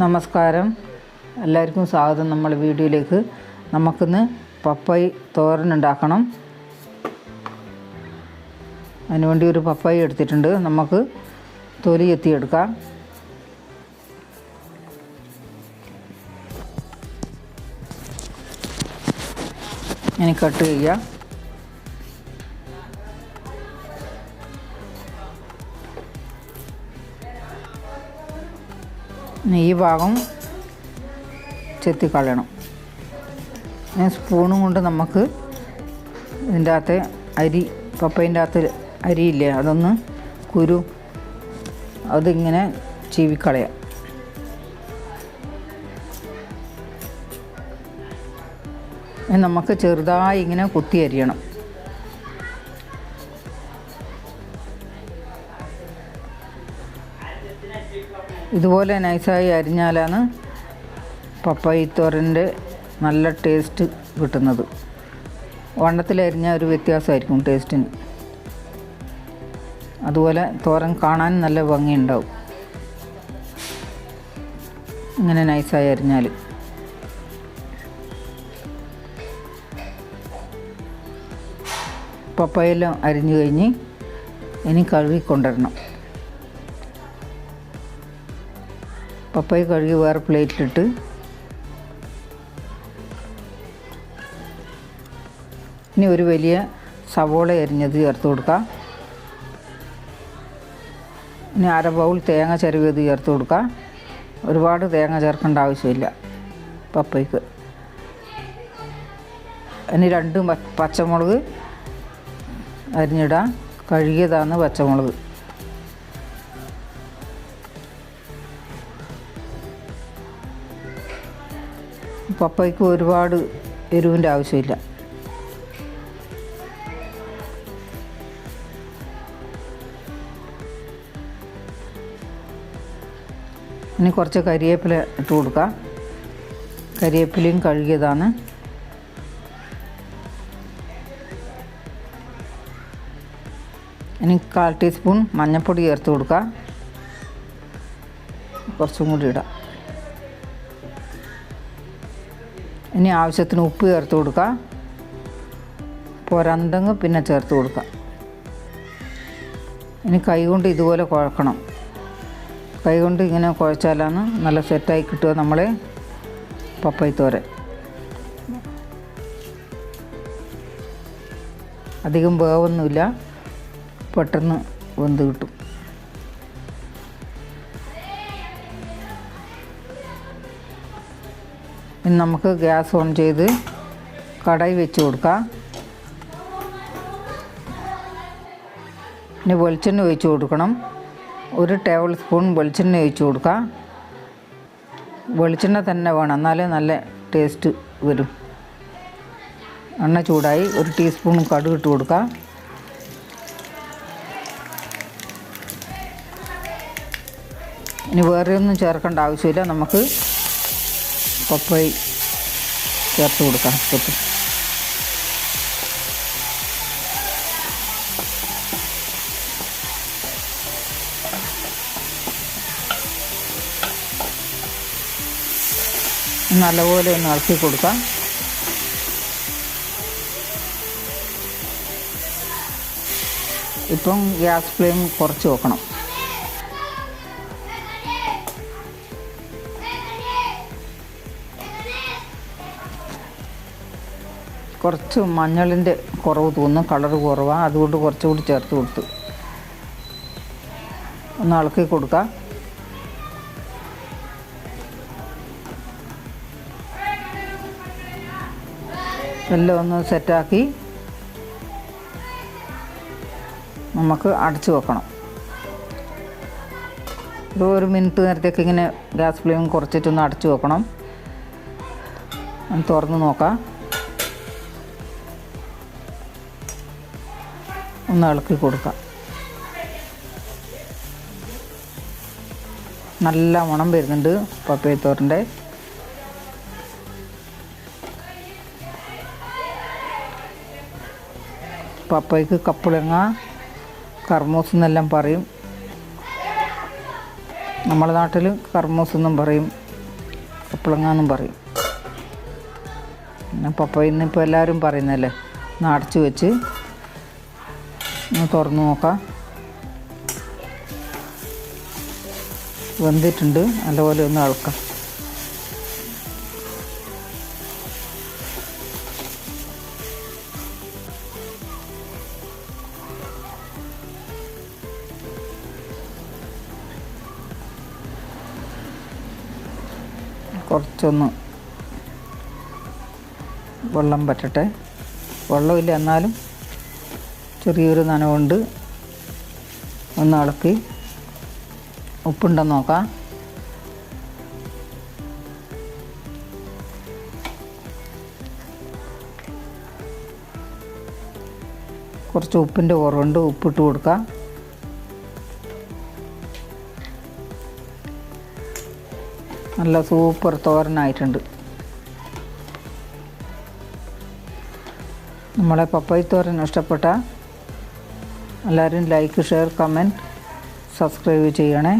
നമസ്കാരം. എല്ലാവർക്കും സ്വാഗതം നമ്മൾ വീഡിയോയിലേക്ക്. നമുക്കിന്ന് പപ്പായി തോരൻ ഉണ്ടാക്കണം. അതിനുവേണ്ടി ഒരു പപ്പായി എടുത്തിട്ടുണ്ട്. നമുക്ക് തൊലി എത്തിയെടുക്കാം. ഇനി കട്ട് ചെയ്യുക ഈ ഭാഗം ചെത്തിക്കളയണം. സ്പൂണും കൊണ്ട് നമുക്ക് ഇതിന്റെ അകത്ത് അരി പപ്പയിന്റെ അകത്ത് അരിയില്ലേ അതൊന്ന് കുരു അതിങ്ങനെ ചീവിക്കളയാം. നമുക്ക് ചെറുതായി ഇങ്ങനെ കുത്തി അരിയണം. ഇതുപോലെ നൈസായി അരിഞ്ഞാലാണ് പപ്പായി തോരന്റെ നല്ല ടേസ്റ്റ് കിട്ടുന്നത്. വണ്ണത്തിൽ അരിഞ്ഞാൽ ഒരു വ്യത്യാസമായിരിക്കും ടേസ്റ്റിന്. അതുപോലെ തോരൻ കാണാൻ നല്ല ഭംഗിയുണ്ടാവും. ഇങ്ങനെ നൈസായി അരിഞ്ഞാൽ പപ്പായെല്ലാം അരിഞ്ഞു കഴിഞ്ഞ് ഇനി കഴുകി കൊണ്ടുവരണം പപ്പായ കഴുകി വേറെ പ്ലേറ്റിലിട്ട് ഇനി ഒരു വലിയ സവോള അരിഞ്ഞത് ചേർത്ത് കൊടുക്കാം. ഇനി അര ബൗൾ തേങ്ങ ചിരവിയത് ചേർത്ത് കൊടുക്കാം. ഒരുപാട് തേങ്ങ ചേർക്കേണ്ട ആവശ്യമില്ല പപ്പയ്ക്ക്. ഇനി രണ്ട് പച്ചമുളക് അരിഞ്ഞിടാം. കഴുകിയതാണ് പച്ചമുളക്. പപ്പയ്ക്ക് ഒരുപാട് എരിവിന്റെ ആവശ്യമില്ല. ഇനി കുറച്ച് കരിയേപ്പില ഇട്ട് കൊടുക്കാം. കരിയേപ്പിലയും കഴുകിയതാണ്. ഇനി കാൽ ടീസ്പൂൺ മഞ്ഞൾപ്പൊടി ചേർത്ത് കൊടുക്കാം. കുറച്ചും കൂടി ഇടാം. ഇനി ആവശ്യത്തിന് ഉപ്പ് ചേർത്ത് കൊടുക്കുക പൊരന്തങ്ങ് പിന്നെ ചേർത്ത് കൊടുക്കുക ഇനി കൈകൊണ്ട് ഇതുപോലെ കുഴക്കണം. കൈകൊണ്ട് ഇങ്ങനെ കുഴച്ചാലാണ് നല്ല സെറ്റായി കിട്ടുക നമ്മളെ പപ്പയത്തോരൻ. അധികം വേവൊന്നുമില്ല. പെട്ടെന്ന് വെന്ത് കിട്ടും. ഇനി നമുക്ക് ഗ്യാസ് ഓൺ ചെയ്ത് കടായി വെച്ച് കൊടുക്കാം. ഇനി വെളിച്ചെണ്ണ ഒഴിച്ച് കൊടുക്കണം. ഒരു ടേബിൾ സ്പൂൺ വെളിച്ചെണ്ണ ഒഴിച്ച് കൊടുക്കാം. വെളിച്ചെണ്ണ തന്നെ വേണം. എന്നാലേ നല്ല ടേസ്റ്റ് വരും. എണ്ണ ചൂടായി ഒരു ടീസ്പൂൺ കടുക് ഇട്ട് കൊടുക്കാം. ഇനി വേറെ ഒന്നും ചേർക്കേണ്ട ആവശ്യമില്ല. നമുക്ക് പപ്പായി ചേർത്ത് കൊടുക്കാം ഉപ്പ്. നല്ലപോലെ ഒന്ന് ഇളക്കി കൊടുക്കാം. ഇപ്പം ഗ്യാസ് ഫ്ലെയിം കുറച്ച് വെക്കണം. കുറച്ച് മഞ്ഞളിന്റെ കുറവ് തോന്നും കളർ കുറവാണ് അതുകൊണ്ട് കുറച്ചുകൂടി ചേർത്ത് കൊടുത്തു. ഒന്ന് ഇളക്കി കൊടുക്കാം. എല്ലാം ഒന്ന് സെറ്റാക്കി നമുക്ക് അടച്ചു വെക്കണം. ഒരു ഒരു മിനിറ്റ് നേരത്തേക്ക് ഇങ്ങനെ ഗ്യാസ് ഫ്ലെയിം കുറച്ചിട്ടൊന്ന് അടച്ചു വെക്കണം. തുറന്ന് നോക്കാം. ഒന്ന് ഇളക്കി കൊടുക്കാം. നല്ല മണം വരുന്നുണ്ട് പപ്പയത്തോറിന്റെ പപ്പയ്ക്ക് കപ്പിളങ്ങ കർമ്മൂസ് എന്നെല്ലാം പറയും. നമ്മളെ നാട്ടിൽ കർമ്മൂസ് എന്നും പറയും കപ്പിളങ്ങ എന്നും പറയും. പപ്പ ഇന്നിപ്പോൾ എല്ലാവരും പറയുന്നല്ലേ നടച്ചു വെച്ച് ഒന്ന് തുറന്ന് നോക്കാം. വെന്തിട്ടുണ്ട്. നല്ലപോലെ ഒന്ന് അളക്കാം. കുറച്ചൊന്ന് വെള്ളം പറ്റട്ടെ. വെള്ളമില്ല എന്നാലും ചെറിയൊരു നനവുണ്ട്. ഒന്ന് ഇളക്കി ഉപ്പുണ്ടെന്ന് നോക്കാം. കുറച്ച് ഉപ്പിന്റെ കുറവുണ്ട്. ഉപ്പിട്ട് കൊടുക്കാം. നല്ല സൂപ്പർ തോരനായിട്ടുണ്ട്. നമ്മളെ പപ്പായി തോരൻ ഇഷ്ടപ്പെട്ട. എല്ലാവരും ലൈക്ക് ഷെയർ കമന്റ് സബ്സ്ക്രൈബ് ചെയ്യണേ.